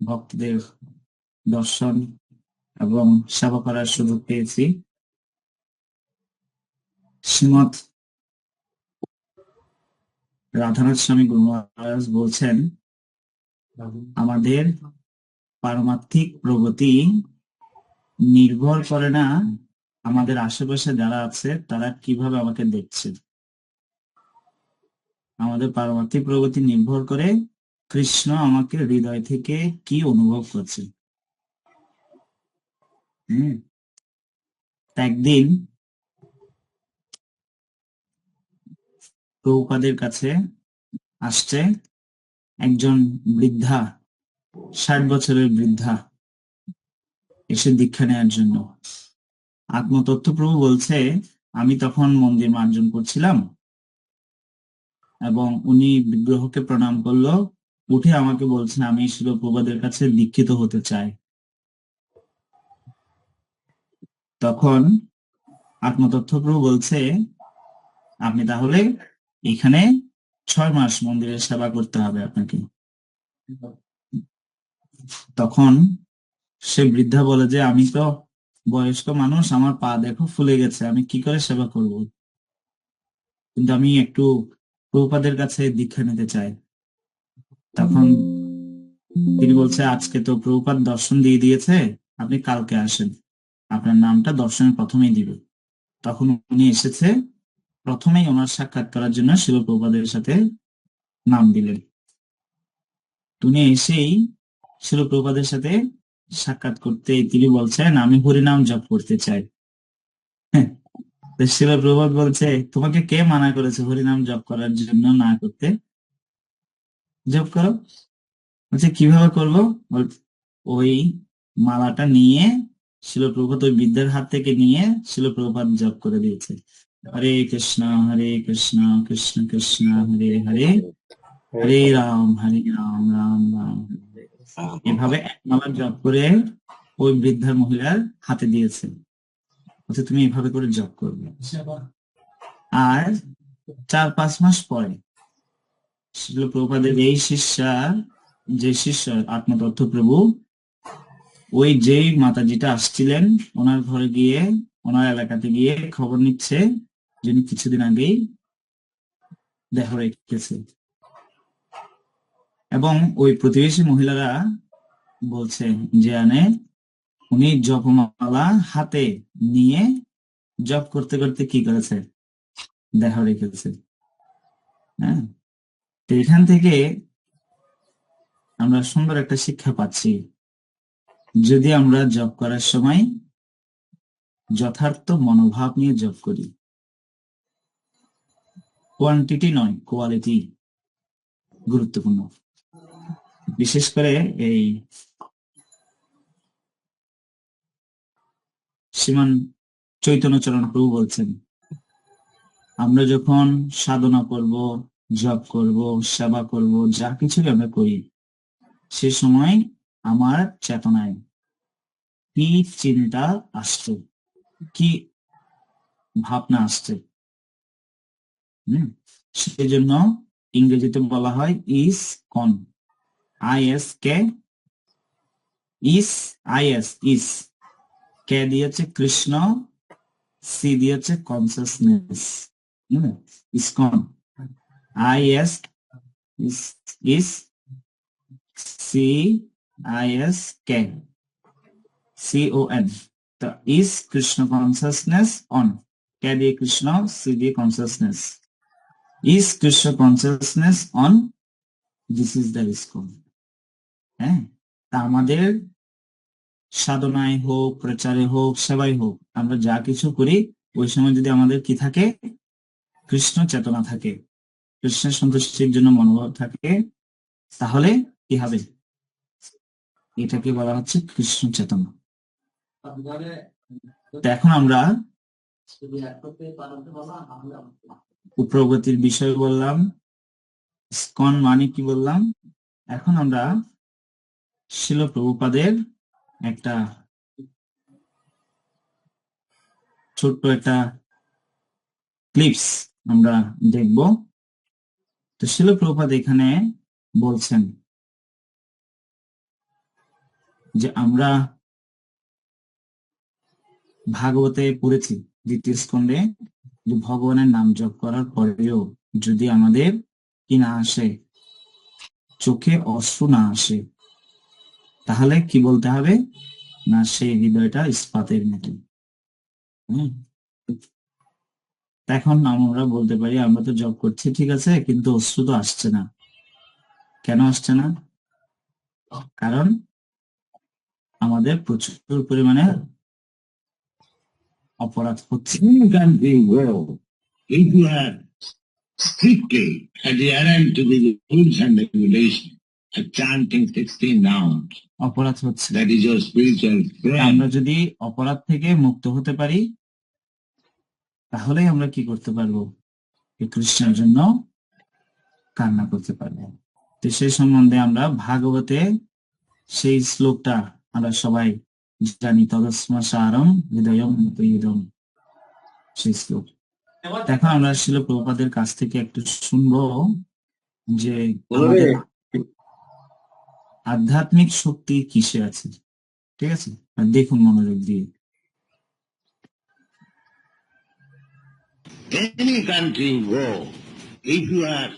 ভক্তদের দর্শন এবং সেবা করার সুযোগ পেয়েছি। শ্রীমৎ রাধানাথ স্বামী গুরু মহারাজ বলছেন, আমাদের পারমার্থিক প্রগতি নির্ভর করে না আমাদের আশেপাশে যারা আছে, তারা কীভাবে আমাকে দেখছে। আমাদের পারমার্থিক প্রগতি নির্ভর করে কৃষ্ণ আমাকে হৃদয় থেকে কি অনুভব করছে? হম, একদিন প্রভুপাদের কাছে আসছে একজন বৃদ্ধা, ষাট বছরের বৃদ্ধা, এসে দীক্ষা নেওয়ার জন্য। আত্মতত্ত্ব প্রভু বলছে, আমি তখন মন্দির মার্জন করছিলাম এবং উনি বিগ্রহকে প্রণাম করল উঠে আমাকে বলছেন, আমি শিলপ্রপাদের কাছে দীক্ষিত হতে চাই। তখন আত্মতথ্য প্রভু বলছে, আপনি তাহলে এখানে ছয় মাস মন্দিরের সেবা করতে হবে আপনাকে। তখন সে বৃদ্ধা বলে যে, আমি তো বয়স্ক মানুষ, আমার পা দেখো ফুলে গেছে, আমি কি করে সেবা করব? কিন্তু আমি একটু প্রভুপাদের কাছে দীক্ষা নিতে চাই। তখন তিনি বলছে আজকে তো প্রভুপাদ দর্শন দিয়ে দিয়েছে আপনি কালকে আসেন। আপনার নামটা দর্শনের প্রথমেই দিবে। তখন উনি এসেছে প্রথমেই ওনার সাক্ষাৎ করার জন্য শিলপ্রপাদের সাথে নাম দিলেন। তুমি এসেই শিল শিলপ্রপাদের সাথে সাক্ষাৎ করতে তিনি বলছেন আমি হরিনাম জপ করতে চাই। হ্যাঁ, শিলপ্রপাত বলছে তোমাকে কে মানা করেছে হরিনাম জপ করার জন্য না করতে? জপ করো। বলছে, কীভাবে করব? ওই মালাটা নিয়ে শিলপ্রপাত ওই বিদ্যার হাত থেকে নিয়ে শিলপ্রপাত জপ করে দিয়েছে। হরে কৃষ্ণ হরে কৃষ্ণ কৃষ্ণ কৃষ্ণ, হরে হরে হরে রাম হরে রাম রাম রাম এভাবে এক মালা জপ করে ওই বৃদ্ধার মহিলার হাতে দিয়েছে। তুমি এভাবে করে জপ করবে। আর চার পাঁচ মাস পরে শিল প্রভুপাদের এই শিষ্যা যে শিষ্য আত্মতত্ত্ব প্রভু, ওই যেই মাতাজিটা আসছিলেন, ওনার ঘরে গিয়ে, ওনার এলাকাতে গিয়ে খবর নিচ্ছে যিনি কিছুদিন আগেই দেখা রেখেছে। এবং ওই প্রতিবেশী মহিলারা বলছে, যে আনে, উনি জপমালা হাতে নিয়ে জপ করতে করতে কি করেছে? দেখা রেখেছে। হ্যাঁ? তো এখান থেকে আমরা সুন্দর একটা শিক্ষা পাচ্ছি। যদি আমরা জব করার সময় যথার্থ মনোভাব নিয়ে জব করি। কোয়ান্টিটি নয়, কোয়ালিটি গুরুত্বপূর্ণ। বিশেষ করে এই শ্রীমান চৈতন্যচরণ প্রভু বলছেন, আমরা যখন সাধনা করব জব করব, সেবা করব, যা কিছু আমরা করি, সে সময় আমার চেতনায় কি চিন্তা আসছে। কি ভাবনা আসছে? সেজন্য ইংরেজিতে বলা হয় ISKCON, I S K, is, I S, is, K দিয়েছে কৃষ্ণ, সি দিয়েছে consciousness ISKCON I S K C O N the is Krishna consciousness on. K দিয়ে কৃষ্ণ সি দিয়ে consciousness. Is Krishna consciousness on? This is the ISKCON হ্যাঁ তা আমাদের সাধনায় হোক, প্রচারে হোক সেবাই হোক, আমরা যা কিছু করি, ওই সময় যদি আমাদের কি থাকে? কৃষ্ণ চেতনা থাকে। কৃষ্ণের সন্তুষ্টির জন্য মনোভাব থাকে, তাহলে কি হবে? এটাকে বলা হচ্ছে কৃষ্ণ চেতনা। এখন আমরা প্রগতির বিষয় বললাম, স্কন মানে কি বললাম? এখন আমরা শিল প্রভুপাদের একটা ছোট্ট একটা ক্লিপস আমরা দেখব। তো শিল প্রভুপাদ এখানে বলছেন যে আমরা ভাগবতে পড়েছি দ্বিতীয় স্কন্ধে যে ভগবানের নাম জপ করার পরেও যদি আমাদের কি না আসে, চোখে অশ্রু না আসে, তাহলে কি বলতে হবে না, সেই হৃদয়টা ইস্পাতের মতো হুম। এখন আমরা বলতে পারি আমরা তো জব করছি ঠিক আছে কিন্তু অশ্রু তো আসছে না। কেন আসছে না? কারণ আমাদের প্রচুর পরিমাণে অপরাধ হচ্ছে। অপরাধ হচ্ছে। আমরা যদি অপরাধ থেকে মুক্ত হতে পারি তাহলেই আমরা কি করতে পারব? এই কৃষ্ণের জন্য কান্না করতে পারব। তো সেই সম্বন্ধে আমরা ভাগবতে সেই শ্লোকটা আমরা সবাই জানি। তদস্মা সারম হৃদয়ম হৃদয়ম সেই শ্লোক। এখন আমরা শিল প্রভুপাদের কাছ থেকে একটু শুনব যে আধ্যাত্মিক শক্তি কিসে আছে? ঠিক আছে? আর দেখুন মনোযোগ দিয়ে। Any country you go, if you are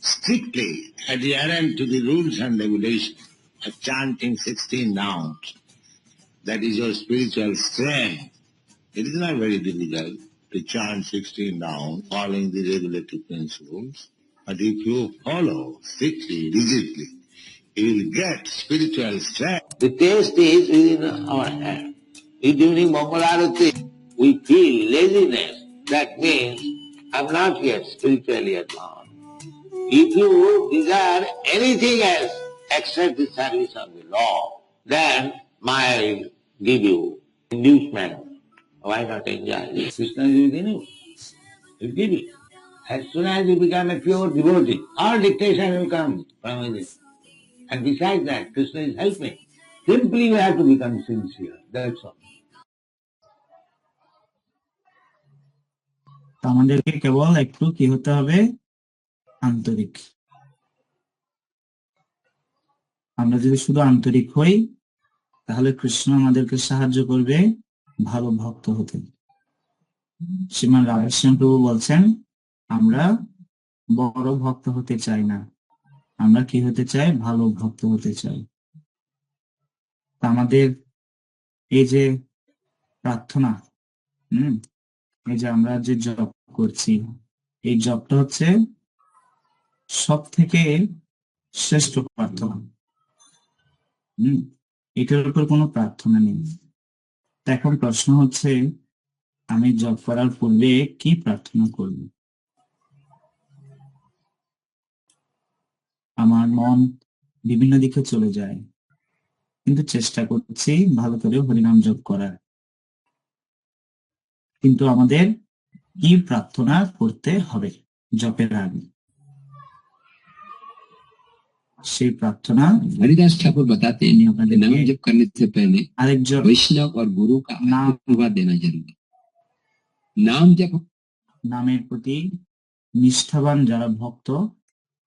strictly adherent to the rules and regulations of chanting 16 nouns, that is your spiritual strength. It is not very difficult to chant 16 nouns following the regulative principles. But if you follow strictly, rigidly, you will get spiritual strength. The taste is within our hand. During Mangalarati we feel laziness, that means I'm not yet spiritually advanced. If you desire anything else except the service of the law, then will give you inducement. Why not enjoy this? Krishna is within you. He give you. As soon as you become a pure devotee, all dictation will come from within. And besides that, Krishna is helping. Simply you have to become sincere. That's all. আমাদেরকে কেবল একটু কি হতে হবে? আন্তরিক। আমরা যদি শুধু আন্তরিক হই, তাহলে কৃষ্ণ আমাদেরকে সাহায্য করবে ভালো ভক্ত হতে। শ্রীমান রামেশ্যাম প্রভু বলছেন, আমরা বড় ভক্ত হতে চাই না। আমরা কি হতে চাই? ভালো ভক্ত হতে চাই। আমাদের এই যে প্রার্থনা, হুম এই যে আমরা যে জব করছি, এই জবটা হচ্ছে সব থেকে শ্রেষ্ঠ প্রার্থনা। হম, এটার উপর কোনো প্রার্থনা নেই। এখন প্রশ্ন হচ্ছে, আমি জব করার পূর্বে কি প্রার্থনা করব? আমার মন বিভিন্ন দিকে চলে যায়, কিন্তু চেষ্টা করছি ভালো করে হরিনাম জপ করার। কিন্তু আমাদের কি প্রার্থনা করতে হবে জপের আগে সেই প্রার্থনা हरिदास ठाकुर बताते हैं তিনি कि আপনাদেরকে नाम जप करने से पहले আরেকজন वैष्णव और गुरु का नाम- आशीर्वाद देना जरूरी नाम जप নামের প্রতি নিষ্ঠাবান যারা ভক্ত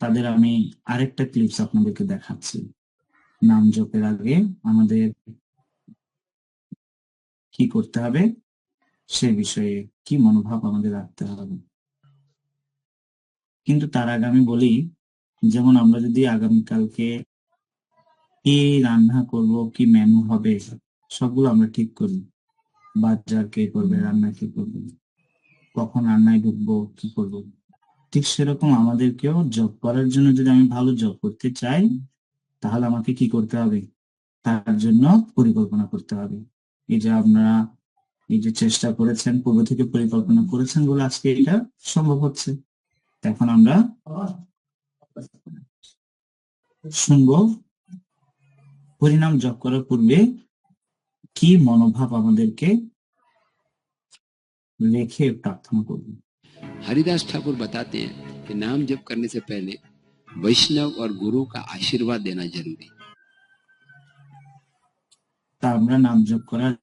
তাদের আমি আরেকটা ক্লিপস আপনাদেরকে দেখাচ্ছি নাম জপের আগে আমাদের কি করতে হবে সে বিষয়ে কি মনোভাব আমাদের রাখতে হবে? কিন্তু তার আগে আমি বলি, যেমন আমরা যদি আগামীকালকে কি রান্না করব, কি মেনু হবে, সবগুলো আমরা ঠিক করি। বাজার কে করবে, রান্না কে করবে, কখন রান্নায় ঢুকবো, কি করব? ঠিক সেরকম আমাদেরকেও জব করার জন্য যদি আমি ভালো জব করতে চাই, তাহলে আমাকে কি করতে হবে? তার জন্য পরিকল্পনা করতে হবে। এই যে আপনারা এই যে চেষ্টা করেছেন পূর্ব থেকে পরিকল্পনা করেছেন বলে আজকে এটা সম্ভব হচ্ছে তো এখন আমরা শুনবো পরিণাম জপ করার পূর্বে কি মনোভাব আমাদেরকে রেখে প্রার্থনা করবো हरिदास ठाकुर बताते हैं कि नाम जप करने से पहले वैष्णव और गुरु का आशीर्वाद देना जरूरी তা আমরা নাম জপ করার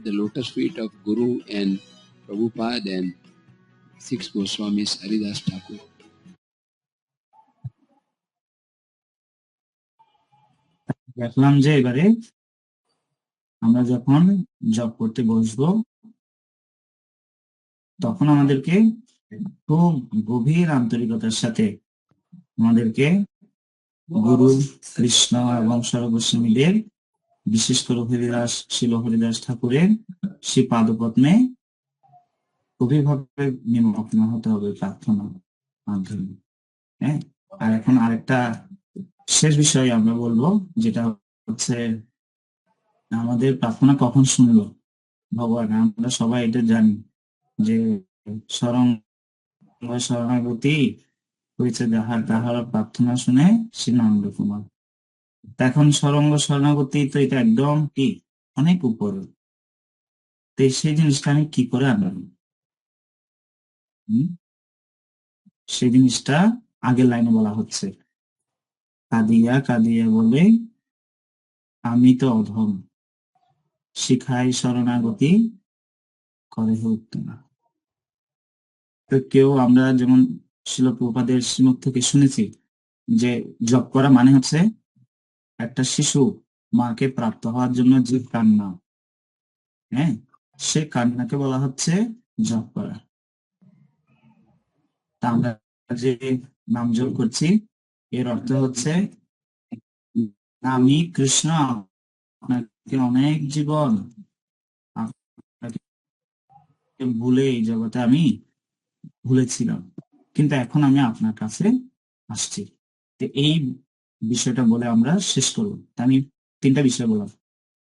the lotus feet of Guru and Prabhupada and six Goswamis, Haridas Thakur. দেখলাম যে এবারে আমরা যখন জব করতে বসবো তখন আমাদেরকে খুব গভীর আন্তরিকতার সাথে আমাদেরকে গুরু কৃষ্ণ এবং সর্বস্বামীদের বিশেষ করে হরিদাস শিল হরিদাস ঠাকুরের সেই পাদপদ্মে গভীরভাবে নিমগ্ন হতে হবে প্রার্থনা মাধ্যমে। হ্যাঁ? আর এখন আরেকটা শেষ বিষয় আমরা বলব, যেটা হচ্ছে আমাদের প্রার্থনা কখন শুনলো? ভগবান, আমরা সবাই এটা জানি যে স্মরণ শরণাগতি হয়েছে যাহার তাহার প্রার্থনা শুনে শ্রীনন্দ কুমার। তা এখন সরঙ্গ শরণাগতি তো এটা একদম কি? অনেক উপর। তো সেই জিনিসটা আমি কি করে আনলাম? সেই জিনিসটা আগের লাইনে বলা হচ্ছে। কাঁদিয়া কাঁদিয়া বলে, আমি তো অধম। শিখাই শরণাগতি, করে উঠত না। তো কেউ আমরা যেমন শিলপ্রপাদের মুখ থেকে শুনেছি যে জব করা মানে হচ্ছে একটা শিশু মাকে প্রাপ্ত হওয়ার জন্য যে কান্না হ্যাঁ? সে কান্নাকে বলা হচ্ছে জব করা। তা আমরা যে নাম জপ করছি, এর অর্থ হচ্ছে, আমি, কৃষ্ণ, আপনাকে অনেক জীবন ভুলে এই জগতে আমি ভুলেছিলাম, কিন্তু এখন আমি আপনার কাছে আসছি। এই বিষয়টা বলে আমরা শেষ করব। আমি তিনটা বিষয় বললাম।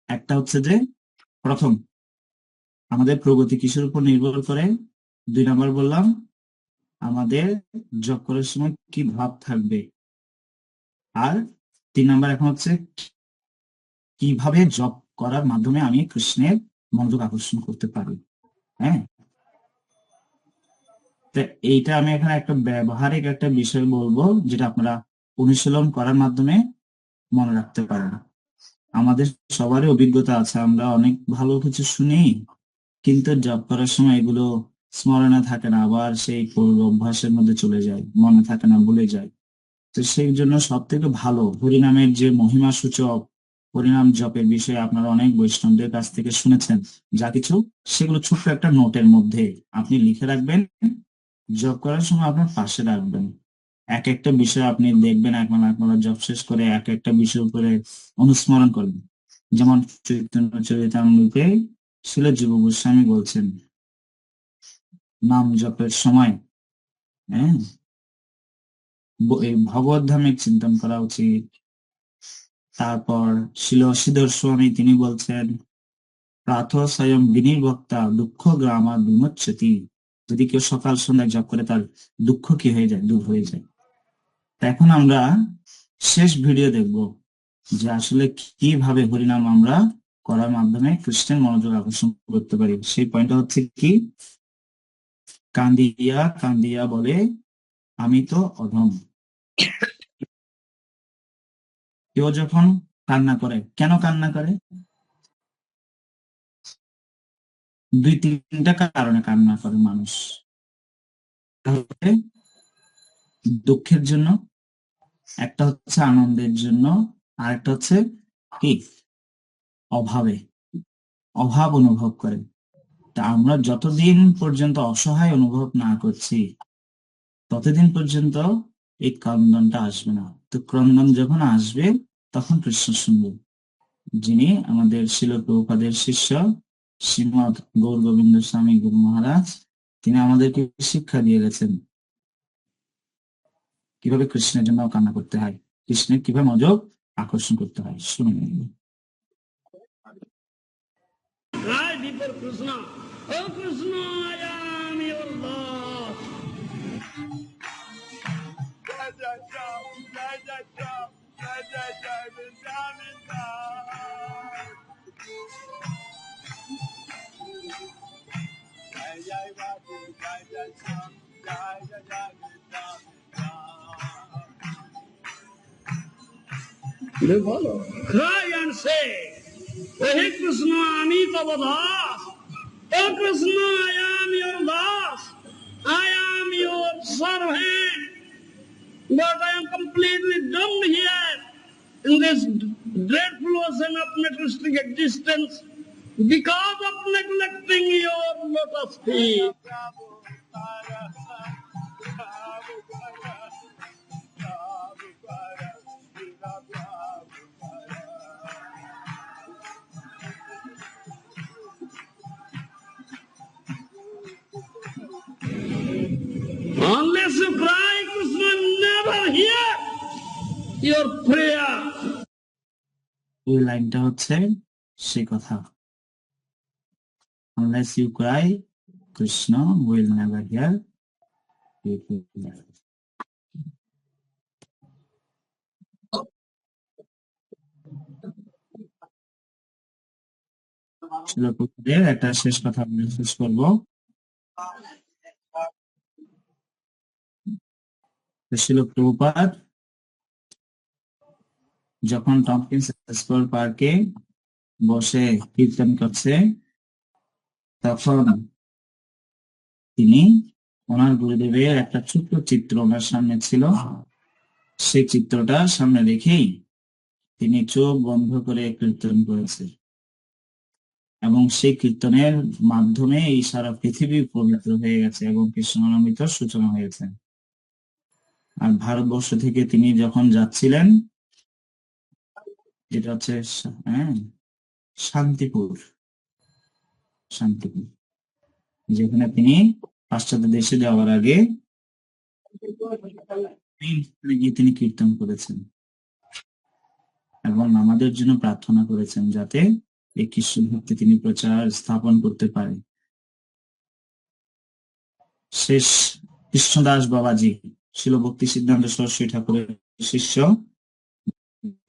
একটা হচ্ছে যে, প্রথম, আমাদের প্রগতি কিসের উপর নির্ভর করে? দুই নম্বর বললাম, আমাদের জব করার সময় কি ভাব থাকবে? আর তিন নম্বর এখন হচ্ছে, কীভাবে জব করার মাধ্যমে আমি কৃষ্ণের মনোযোগ আকর্ষণ করতে পারি? হ্যাঁ? এইটা আমি এখানে একটা ব্যবহারিক একটা বিষয় বলব, যেটা আপনারা অনুশীলন করার মাধ্যমে মনে রাখতে পারেন আমাদের সবারই অভিজ্ঞতা আছে, আমরা অনেক ভালো কিছু শুনি, কিন্তু জব করার সময় এগুলো স্মরণে থাকে না, আবার সেই অভ্যাসের মধ্যে চলে যায়, মনে থাকে না, ভুলে যায়। তো সেই জন্য সব থেকে ভালো, হরিনামের যে মহিমা সূচক, হরিনাম জপের বিষয়ে আপনারা অনেক বৈষ্ণবদের কাছ থেকে শুনেছেন, যা কিছু সেগুলো ছোট্ট একটা নোটের মধ্যে আপনি লিখে রাখবেন জব করার সময় আপনার পাশে রাখবেন। এক একটা বিষয় আপনি দেখবেন একবার একবার জব শেষ করে এক একটা বিষয় উপরে অনুস্মরণ করবেন। যেমন চৈতন্য চরিতামৃতে শিল যুব গোস্বামী বলছেন, নাম জপের সময় হ্যাঁ? ভগবত ধামের চিন্তন করা উচিত। তারপর শিল শ্রীধর স্বামী তিনি বলছেন প্রাথ স্বয়ং বিনির্বক্তা দুঃখ গ্রামা বিমোচ্ছতি। যদি কেউ সকাল সন্ধ্যায় জপ করে তার দুঃখ কি হয়ে যায়, দূর হয়ে যায়। এখন আমরা শেষ ভিডিও দেখব যে আসলে কীভাবে হরিনাম আমরা করার মাধ্যমে খ্রিস্টান মনোযোগ আকর্ষণ করতে পারি। সেই পয়েন্টটা হচ্ছে কি? কান্দিয়া কান্দিয়া বলে, আমি তো অধম। কেউ যখন কান্না করে, কেন কান্না করে? দুই তিনটা কারণে কান্না করে মানুষ। তাহলে দুঃখের জন্য, একটা হচ্ছে আনন্দের জন্য আর একটা হচ্ছে কি? অভাবে, অভাব অনুভব করে। তা আমরা যতদিন পর্যন্ত অসহায় অনুভব না করছি, ততদিন পর্যন্ত এই ক্রন্দনটা আসবে না। তো ক্রন্দন যখন আসবে, তখন কৃষ্ণ শুনবে, যিনি আমাদের শিল শিষ্য শ্রীমদ গৌর গোবিন্দ স্বামী গুরু মহারাজ, তিনি আমাদেরকে শিক্ষা দিয়ে গেছেন। কীভাবে কৃষ্ণের জন্য কান্না করতে হয় কৃষ্ণের কীভাবে মনোযোগ আকর্ষণ করতে হয় শুনুন. Oh am your Lord. Jai Jai Jai, Jai Jai Jai, Jai Jai Jai, Jai Cry and say, Oh Krishna, আমি তবধা Oh Krishna, I am your boss. I am your servant. But I am completely doomed here in this dreadful ocean of materialistic existence because of neglecting your lotus feet. your prayer. ওই লাইনটা হচ্ছে সে কথা unless you cry Krishna will never hear your prayer. শিলপ্রভুদের একটা শেষ কথা বলে শেষ করবো শিল প্রভুপাদ যখন টমকিন্স পার্কে বসে কীর্তন করছে, তখন তিনি ওনার গুরুদেবের একটা ছোট্ট চিত্র ওনার সামনে ছিল। সেই চিত্রটা সামনে রেখেই তিনি চোখ বন্ধ করে কীর্তন করেছে। এবং সেই কীর্তনের মাধ্যমে এই সারা পৃথিবী পবিত্র হয়ে গেছে এবং কৃষ্ণানন্দিত সূচনা হয়েছে। আর ভারতবর্ষ থেকে তিনি যখন যাচ্ছিলেন যেটা হচ্ছে হ্যাঁ শান্তিপুর। শান্তিপুর। যেখানে তিনি পাশ্চাত্য দেশে যাওয়ার আগে এইখানে গিয়ে তিনি কীর্তন করেছেন। এবং আমাদের জন্য প্রার্থনা করেছেন যাতে এই কৃষ্ণ ভক্তি তিনি প্রচার স্থাপন করতে পারে। শেষ কৃষ্ণদাস বাবাজি ছিল ভক্তি সিদ্ধান্ত সরস্বতী ঠাকুরের শিষ্য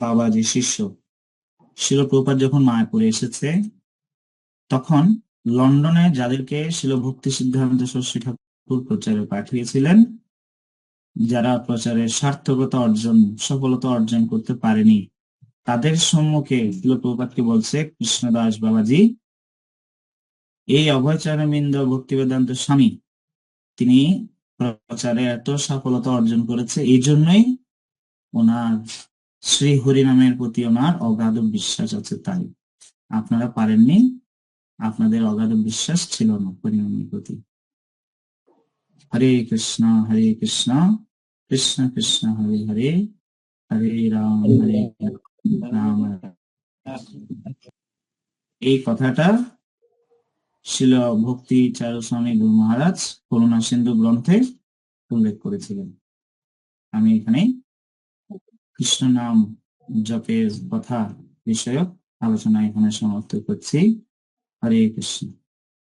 বাবাজি শিষ্য। শিল প্রপাত যখন মায়াপুরে এসেছে, তখন লন্ডনে যাদেরকে শিল ভক্তি সিদ্ধান্ত সরস্বতী ঠাকুর প্রচারে পাঠিয়েছিলেন, যারা প্রচারে সার্থকতা অর্জন, সফলতা অর্জন করতে পারেনি, তাদের সম্মুখে শিল প্রপাতকে বলছে, কৃষ্ণদাস বাবাজি, এই অভয়চরণবিন্দ ভক্তি বেদান্ত স্বামী, তিনি প্রচারে এত সফলতা অর্জন করেছে, এই জন্যই ওনার শ্রী হরিনামের প্রতি ওনার অগাধ বিশ্বাস আছে তাই। আপনারা পারেননি, আপনাদের অগাধ বিশ্বাস ছিল না হরিনামের প্রতি। হরে কৃষ্ণ হরে কৃষ্ণ কৃষ্ণ কৃষ্ণ, হরে হরে হরে রাম হরে রাম। এই কথাটা শিল ভক্তি চারুস্বামী গুরু মহারাজ করুণা সিন্ধু গ্রন্থে উল্লেখ করেছিলেন। আমি এখানে কৃষ্ণ নাম জপের কথা বিষয়ক আলোচনা এখানে সমাপ্ত করছি। হরে কৃষ্ণ।